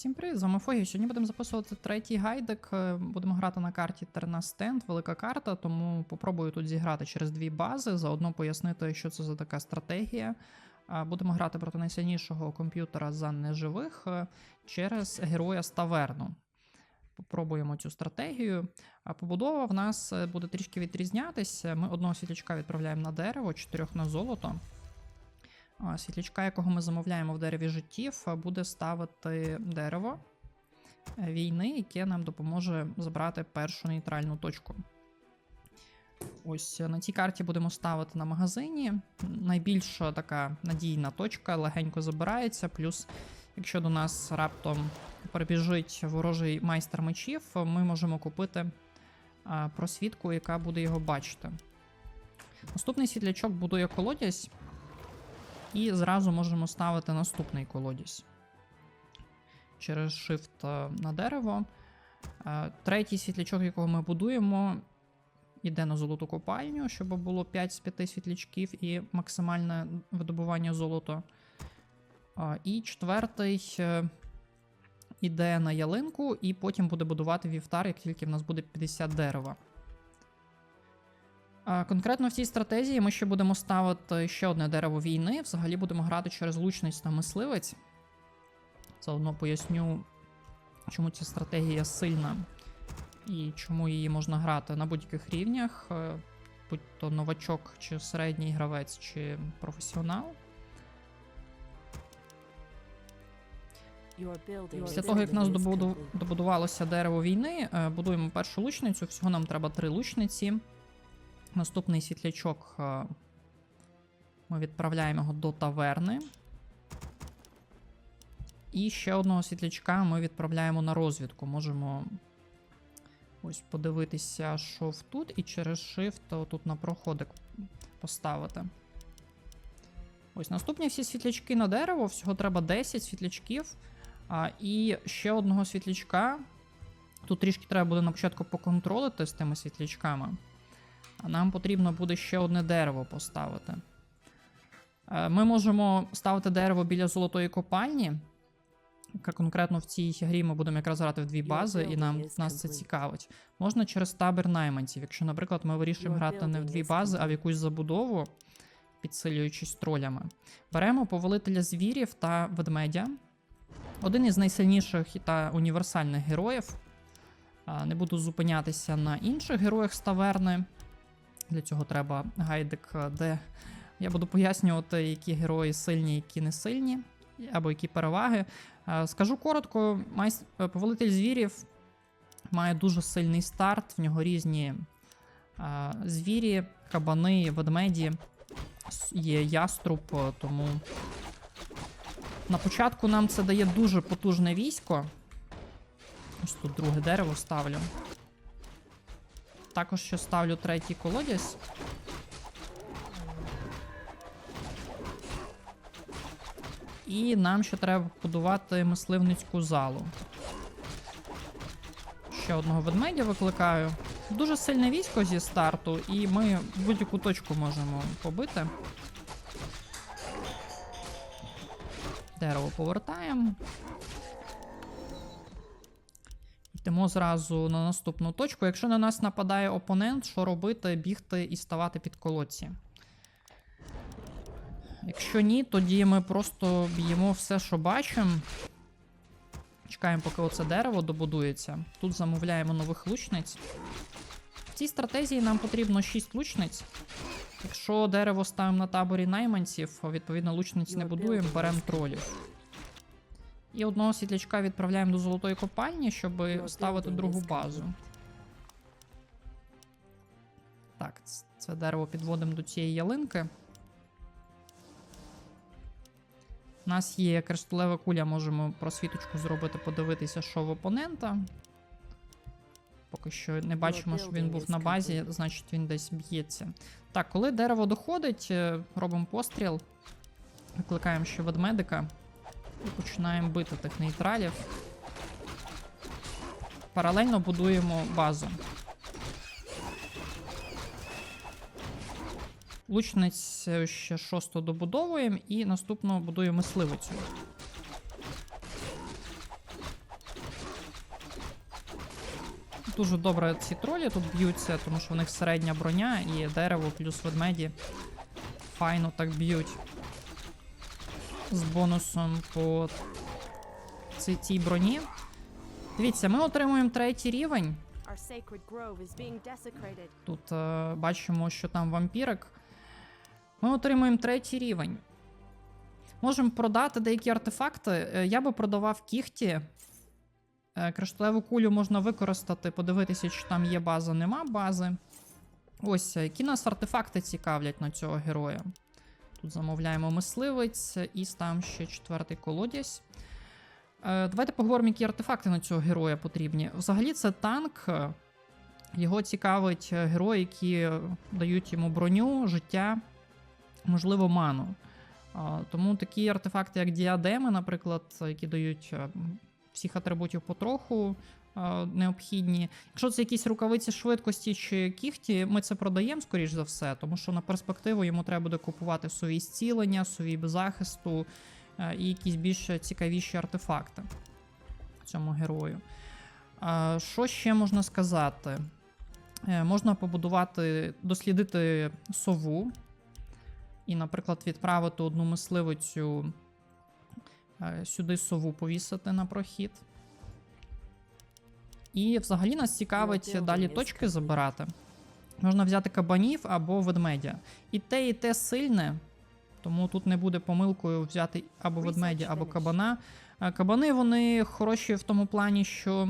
Всім привіт, з вами Фогі. Сьогодні будемо записувати третій гайдик. Е, Будемо грати на карті Терна Стенд, велика карта, тому попробую тут зіграти через дві бази, заодно пояснити, що це за така стратегія. Будемо грати проти найсильнішого комп'ютера за неживих е, через героя з таверну. Попробуємо цю стратегію. Побудова в нас е, буде трішки відрізнятися. Ми одного світлячка відправляємо на дерево, чотирьох на золото. Світлячка, якого ми замовляємо в дереві життів, буде ставити дерево е, війни, яке нам допоможе забрати першу нейтральну точку. Ось е, на цій карті будемо ставити на магазині. Найбільша така надійна точка легенько забирається. Плюс, якщо до нас раптом перебіжить ворожий майстер мечів, ми можемо купити а, просвітку, яка буде його бачити. Наступний світлячок будує колодязь. І зразу можемо ставити наступний колодязь через Shift е, на дерево. Е, Третій світлячок, якого ми будуємо, йде на золоту копальню, щоб було 5 з 5 світлячків і максимальне видобування золота. Е, І четвертий е, іде на ялинку, і потім буде будувати вівтар, як тільки в нас буде 50 дерева. Конкретно в цій стратегії ми ще будемо ставити ще одне дерево війни. Взагалі будемо грати через лучниць та мисливець. Заодно поясню, чому ця стратегія сильна і чому її можна грати на будь-яких рівнях, е, будь то новачок, чи середній гравець, чи професіонал. Після того, як в нас добуду- добудувалося дерево війни, е, будуємо першу лучницю. Всього нам треба три лучниці. Наступний світлячок е, ми відправляємо його до таверни. І ще одного світлячка ми відправляємо на розвідку. Можемо ось подивитися, що тут, і через Shift тут на проходик поставити. Ось наступні всі світлячки на дерево, всього треба 10 світлячків. А, і ще одного світлячка. Тут трішки треба буде на початку поконтролити з тими світлячками. А нам потрібно буде ще одне дерево поставити. Е, Ми можемо ставити дерево біля золотої копальні. Конкретно в цій грі ми будемо якраз грати в дві бази, і нам нас це цікавить. Можна через табір найманців. Якщо, наприклад, ми вирішуємо грати не в дві бази, а в якусь забудову, підсилюючись тролями. Беремо повелителя звірів та ведмедя. Один із найсильніших та універсальних героїв. Не буду зупинятися на інших героях з таверни. Для цього треба гайдик, е, де я буду пояснювати, які герої сильні, які не сильні, або які переваги. Е, Скажу коротко: е, повелитель звірів має дуже сильний старт, в нього різні звірі, кабани, ведмеді, є яструб, тому на початку нам це дає дуже потужне військо. Ось тут друге дерево ставлю. Також ще ставлю третій колодязь. І нам ще треба будувати мисливницьку залу. Ще одного ведмедя викликаю. Дуже сильне військо зі старту, і ми будь-яку точку можемо побити. Дерево повертаємо. Йдемо зразу на наступну точку. Якщо на нас нападає опонент, що робити? Бігти і ставати під колодці. Якщо ні, тоді ми просто б'ємо все, що бачимо. Чекаємо, поки оце дерево добудується. Тут замовляємо нових лучниць. В цій стратегії нам потрібно 6 лучниць. Якщо дерево ставимо на таборі найманців, відповідно лучниць не будуємо, беремо тролів. І одного світлячка відправляємо до золотої копальні, щоб ставити другу базу. Так, це дерево підводимо до цієї ялинки. У нас є кришталева куля, можемо просвіточку зробити, подивитися, що в опонента. Поки що не бачимо, що він був на базі, значить він десь б'ється. Так, коли дерево доходить, е, робимо постріл, викликаємо ще ведмедика і починаємо бити тих нейтралів. Паралельно будуємо базу. Лучниць ще шосту добудовуємо і наступно будуємо мисливицю. Дуже добре ці тролі тут б'ються, тому що в них середня броня і дерево плюс ведмеді. Файно так б'ють. З бонусом по цій, цій броні. Дивіться, ми отримуємо третій рівень. Тут е, бачимо, що там вампірик. Ми отримуємо третій рівень. Можемо продати деякі артефакти. Е, Я би продавав кіхті. Е, Кришталеву кулю можна використати, подивитися, чи там є база, нема бази. Ось, е, які нас артефакти цікавлять на цього героя. Тут замовляємо мисливець і ставимо ще четвертий колодязь. Е, Давайте поговоримо, які артефакти на цього героя потрібні. Взагалі, це танк. Його цікавить е, герої, які дають йому броню, життя, можливо, ману. Тому такі артефакти, як діадеми, наприклад, які дають е, всіх атрибутів потроху необхідні. Якщо це якісь рукавиці швидкості чи кіхті, ми це продаємо, скоріш за все, тому що на перспективу йому треба буде купувати сові зцілення, сові захисту е, і якісь більш цікавіші артефакти цьому герою. Що ще можна сказати? Е, Можна побудувати, дослідити сову і, наприклад, відправити одну мисливицю е, сюди сову повісити на прохід. І взагалі нас цікавить далі точки забирати. Можна взяти кабанів або ведмедя. І те, і те сильне, тому тут не буде помилкою взяти або ведмедя, або кабана. Е, Кабани вони хороші в тому плані, що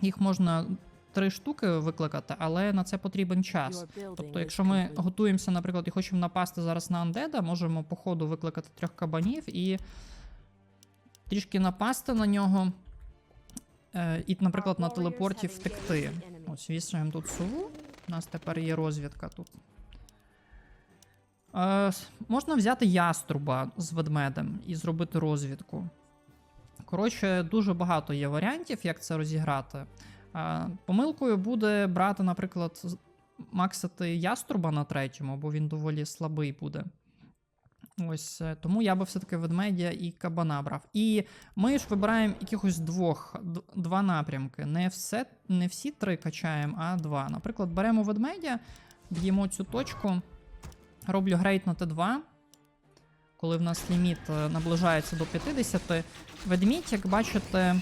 їх можна три штуки викликати, але на це потрібен час. Тобто, якщо ми готуємося, наприклад, і хочемо напасти зараз на андеда, можемо по ходу викликати трьох кабанів і трішки напасти на нього. Е, і, наприклад, на телепорті втекти. Ось вішаємо тут сову. У нас тепер є розвідка тут. Е, можна взяти яструба з ведмедем і зробити розвідку. Коротше, дуже багато є варіантів, як це розіграти. Е, помилкою буде брати, наприклад, максити яструба на третьому, бо він доволі слабий буде. Ось е, тому я би все-таки ведмедя і кабана брав. І ми ж вибираємо якихось двох, два напрямки. Не, все, не всі три качаємо, а два. Наприклад, беремо ведмедя, б'ємо цю точку, роблю грейд на Т2. Коли в нас ліміт е, наближається до 50, ведмідь, як бачите,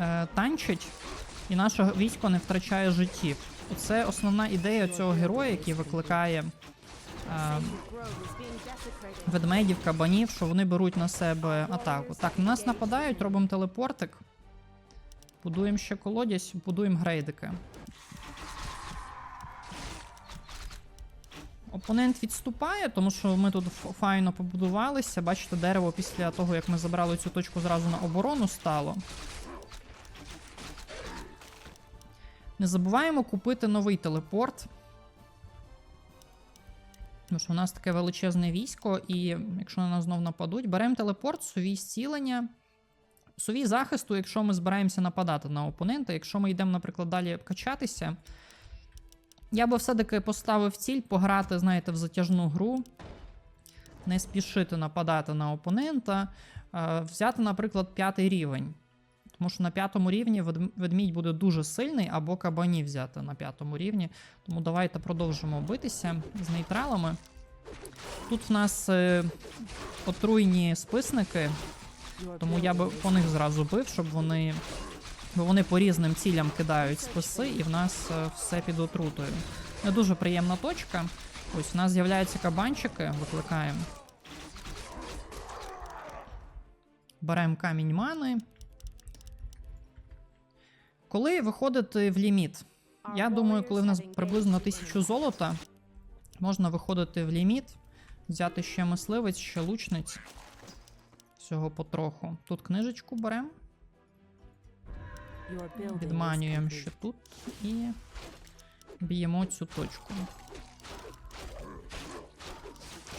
е, танчить, і наше військо не втрачає життів. Оце основна ідея цього героя, який викликає. Ведмедів, кабанів, що вони беруть на себе атаку. Так, на нас нападають, робимо телепортик. Будуємо ще колодязь, будуємо грейдики. Опонент відступає, тому що ми тут файно побудувалися. Бачите, дерево після того, як ми забрали цю точку зразу на оборону стало. Не забуваємо купити новий телепорт. Тому що у нас таке величезне військо, і якщо на нас знов нападуть, беремо телепорт, сувій зцілення, сувій захисту, якщо ми збираємося нападати на опонента. Якщо ми йдемо, наприклад, далі качатися, я би все-таки поставив ціль пограти, знаєте, в затяжну гру, не спішити нападати на опонента, е, взяти, наприклад, п'ятий рівень. Тому що на п'ятому рівні ведмідь буде дуже сильний, або кабані взяти на п'ятому рівні. Тому давайте продовжимо битися з нейтралами. Тут в нас е, отруйні списники, тому я би по них зразу бив, щоб вони. Бо вони по різним цілям кидають списи, і в нас е, все під отрутою. Не дуже приємна точка. Ось у нас з'являються кабанчики, викликаємо. Беремо камінь мани. Коли виходити в ліміт? Я думаю, коли в нас приблизно engaged тисячу the золота, можна виходити в ліміт, взяти ще мисливець, ще лучниць. Всього потроху. Тут книжечку беремо, відманюємо ще тут і б'ємо цю точку.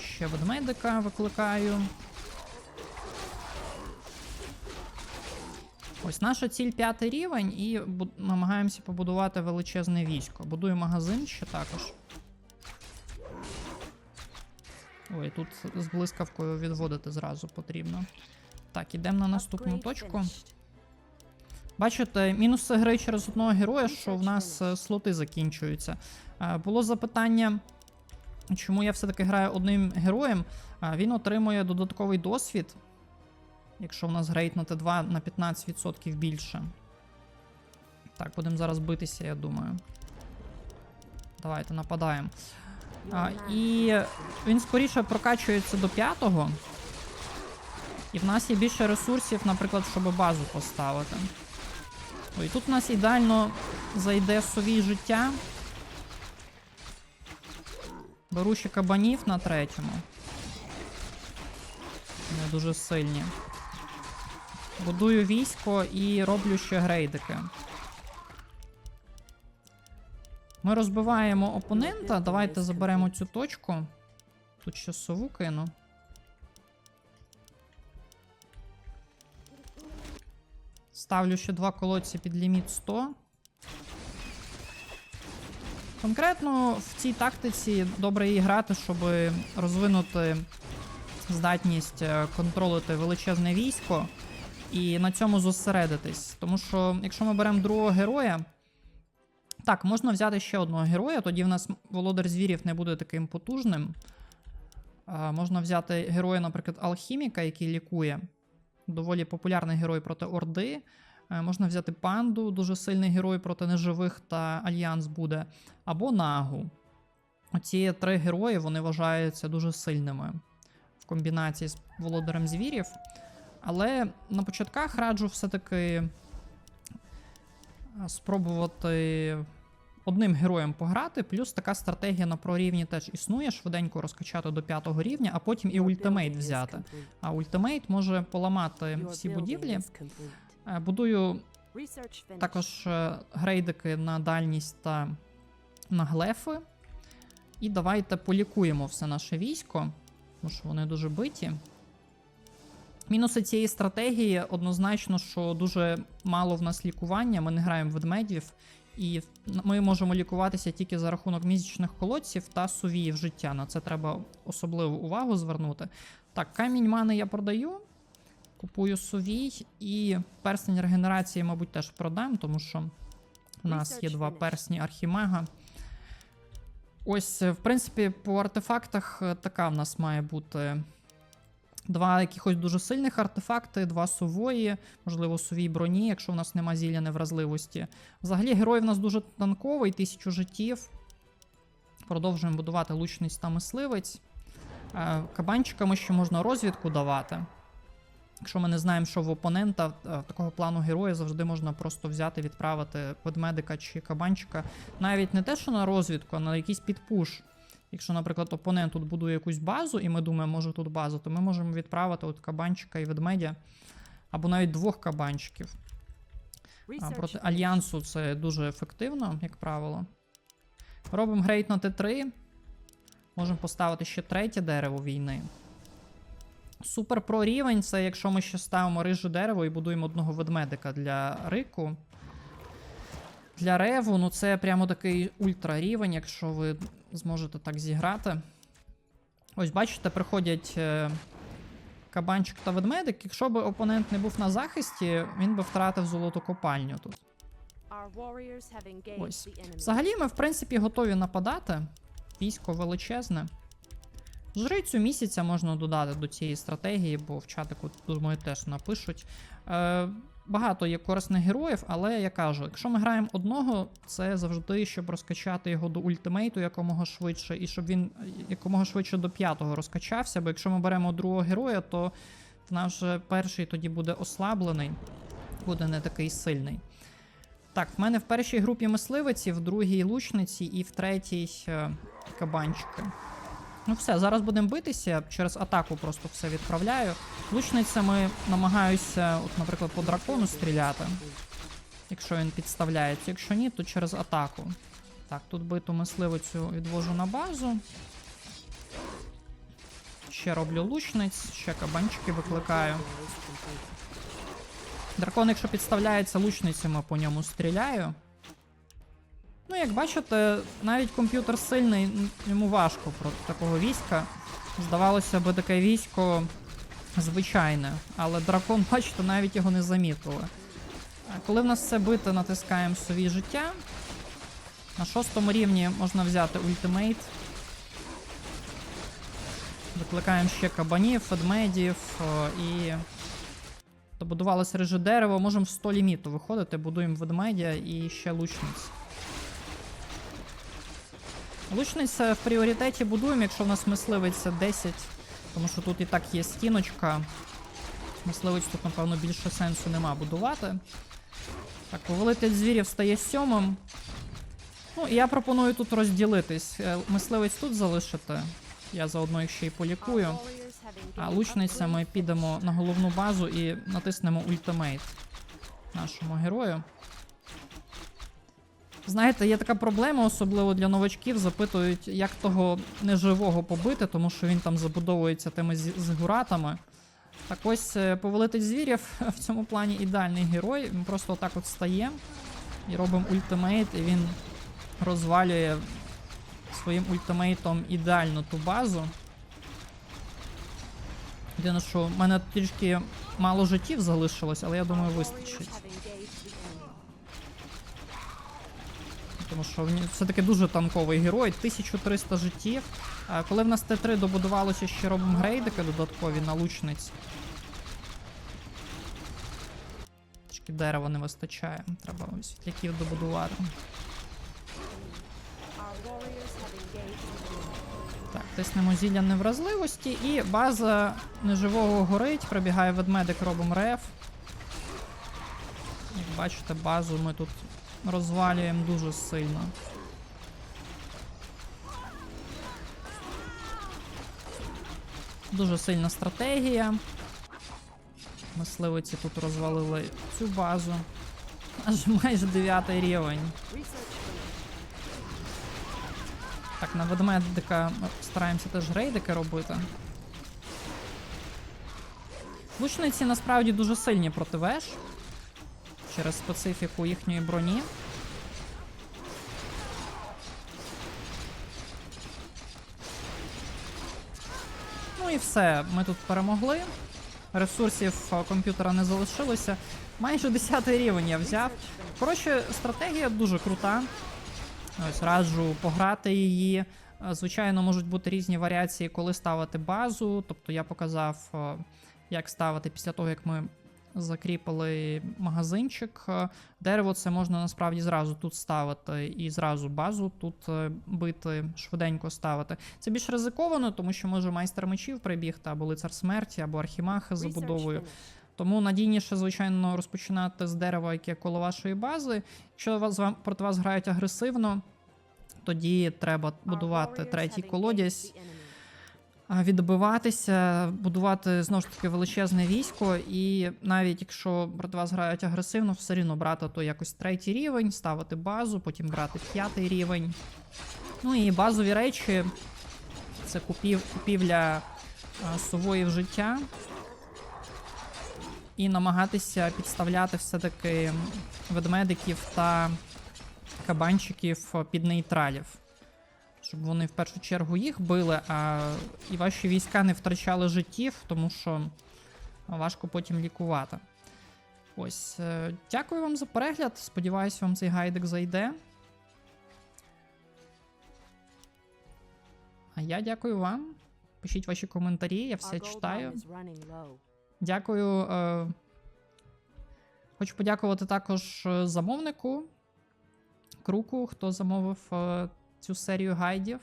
Ще ведмедика викликаю. Ось наша ціль п'ятий рівень, і намагаємося побудувати величезне військо. Будую магазин ще також. Ой, тут з блискавкою відводити зразу потрібно. Так, ідемо на наступну точку. Бачите, мінуси гри через одного героя, що в нас е, слоти закінчуються. Е, Було запитання, чому я все-таки граю одним героєм. Е, Він отримує додатковий досвід, якщо в нас грейт на Т2 на 15% більше. Так, будемо зараз битися, я думаю. Давайте нападаємо. А, і він скоріше прокачується до п'ятого. І в нас є більше ресурсів, наприклад, щоб базу поставити. О, і тут у нас ідеально зайде совій життя. Беру ще кабанів на третьому. Вони дуже сильні. Будую військо і роблю ще грейдики. Ми розбиваємо опонента. Давайте заберемо цю точку. Тут ще сову кину. Ставлю ще два колодці під ліміт 100. Конкретно в цій тактиці добре її грати, щоб розвинути здатність е, контролити величезне військо і на цьому зосередитись. Тому що, якщо ми беремо другого героя, так, можна взяти ще одного героя, тоді в нас володар звірів не буде таким потужним. А, можна взяти героя, наприклад, алхіміка, який лікує. Доволі популярний герой проти Орди. Е, Можна взяти панду, дуже сильний герой проти неживих та альянс буде. Або нагу. Оці три герої вони вважаються дуже сильними в комбінації з володарем звірів. Але на початках раджу все-таки спробувати одним героєм пограти. Плюс така стратегія на прорівні теж існує, швиденько розкачати до п'ятого рівня, а потім і ультимейт взяти. А ультимейт може поламати всі будівлі. Е, Будую також е, грейдики на дальність та на глефи. І давайте полікуємо все наше військо, тому що вони дуже биті. Мінуси цієї стратегії однозначно, що дуже мало в нас лікування, ми не граємо в ведмедів, і ми можемо лікуватися тільки за рахунок місячних колодців та сувіїв життя. На це треба особливу увагу звернути. Так, камінь мани я продаю. Купую сувій і перстень регенерації, мабуть, теж продам, тому що в нас є два персні архімега. Ось, в принципі, по артефактах е, така в нас має бути. Два якихось дуже сильних артефакти, два сувої, можливо, сувій броні, якщо в нас нема зілля невразливості. Взагалі, герой в нас дуже танковий, тисячу життів. Продовжуємо будувати лучниць та мисливець. Е, Кабанчиками ще можна розвідку давати. Якщо ми не знаємо, що в опонента е, такого плану героя завжди можна просто взяти, відправити ведмедика чи кабанчика. Навіть не те, що на розвідку, а на якийсь підпуш. Якщо, наприклад, опонент тут будує якусь базу, і ми думаємо, може тут база, то ми можемо відправити от кабанчика і ведмедя, або навіть двох кабанчиків. А проти альянсу це дуже ефективно, як правило. Робимо грейд на Т3. Можемо поставити ще третє дерево війни. Супер про рівень це якщо ми ще ставимо риже дерево і будуємо одного ведмедика для рику. Для реву, ну це прямо такий ультра рівень, якщо ви зможете так зіграти. Ось бачите, приходять е, кабанчик та ведмедик. Якщо б опонент не був на захисті, він би втратив золоту копальню тут. Ось. Взагалі, ми, в принципі, готові нападати. Військо величезне. Жрицю місяця можна додати до цієї стратегії, бо в чатику, думаю, теж напишуть. Е, багато є корисних героїв, але я кажу, якщо ми граємо одного, це завжди, щоб розкачати його до ультимейту якомога швидше, і щоб він якомога швидше до п'ятого розкачався. Бо якщо ми беремо другого героя, то в нас перший тоді буде ослаблений, буде не такий сильний. Так, в мене в першій групі мисливиці, в другій лучниці і в третій е, кабанчики. Ну все, зараз будемо битися. Через атаку просто все відправляю. Лучницями намагаюся, от, наприклад, по дракону стріляти, якщо він підставляється. Якщо ні, то через атаку. Так, тут биту мисливицю відвожу на базу. Ще роблю лучниць, ще кабанчики викликаю. Дракон, якщо підставляється лучницями, по ньому стріляю. Як бачите, навіть комп'ютер сильний, йому важко проти такого війська. Здавалося би, таке військо звичайне, але дракон, бачите, навіть його не замітили. Коли в нас все бите, натискаємо сові життя. На шостому рівні можна взяти ультимейт. Викликаємо ще кабанів, ведмедів і. Добудувалося реже дерево. Можемо в 100 ліміту виходити, будуємо ведмедя і ще лучниць. Лучниць е, в пріоритеті будуємо, якщо в нас мисливець 10, тому що тут і так є стіночка. Мисливець тут, напевно, більше сенсу нема будувати. Так, повелитель звірів стає сьомим. Ну, я пропоную тут розділитись. Е, Мисливець тут залишити. Я заодно їх ще й полікую. А лучниця ми підемо на головну базу і натиснемо ультимейт нашому герою. Знаєте, є така проблема, особливо для новачків, запитують, як того неживого побити, тому що він там забудовується тими згуратами. Так ось е, повелитель звірів в цьому плані ідеальний герой. Він просто отак от стає і робимо ультимейт, і він розвалює своїм ультимейтом ідеально ту базу. Єдине, що в мене трішки мало життів залишилось, але я думаю, вистачить. Тому що він все-таки дуже танковий герой, 1300 життів. А коли в нас Т3 добудувалося, ще робимо грейдики додаткові на лучниць. Трішки дерева не вистачає. Треба світляків добудувати. Так, тиснемо зілля невразливості і база неживого горить, прибігає ведмедик, робимо реф. Як бачите, базу ми тут розвалюємо дуже сильно. Дуже сильна стратегія. Мисливиці тут розвалили цю базу. Аж майже 9 рівень. Так, на ведмедика стараємося теж рейдики робити. Лучниці насправді дуже сильні проти веж через специфіку їхньої броні. І все, ми тут перемогли. Ресурсів е, комп'ютера не залишилося. Майже 10 рівень я взяв. Коротше, стратегія дуже крута. Ось раджу пограти її. Е, Звичайно, можуть бути різні варіації, коли ставити базу. Тобто я показав, е, як ставити після того, як ми закріпили магазинчик. Е, Дерево це можна насправді зразу тут ставити і зразу базу тут е, бити, швиденько ставити. Це більш ризиковано, тому що може майстер мечів прибігти, або лицар смерті, або архімах з Research забудовою. Тому надійніше, звичайно, розпочинати з дерева, яке коло вашої бази. Якщо вас, проти вас грають агресивно, тоді треба будувати третій колодязь, відбиватися, будувати знову ж таки величезне військо. І навіть якщо проти вас грають агресивно, все рівно брати то якось третій рівень, ставити базу, потім брати п'ятий рівень. Ну і базові речі це купів, купівля а, сової в життя. І намагатися підставляти все-таки ведмедиків та кабанчиків під нейтралів. Щоб вони в першу чергу їх били, а і ваші війська не втрачали життів, тому що важко потім лікувати. Ось, е, дякую вам за перегляд. Сподіваюсь, вам цей гайдик зайде. А я дякую вам. Пишіть ваші коментарі, я все читаю. Дякую. Е, хочу подякувати також е, замовнику Круку, хто замовив е, цю серію гайдів.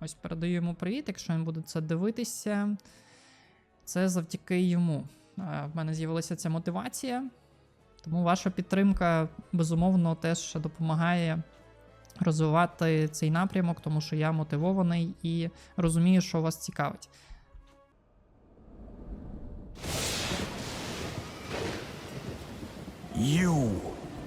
Ось передаю йому привіт, якщо він буде це дивитися. Це завдяки йому. Е, в мене з'явилася ця мотивація. Тому ваша підтримка, безумовно, теж допомагає розвивати цей напрямок, тому що я мотивований і розумію, що вас цікавить. You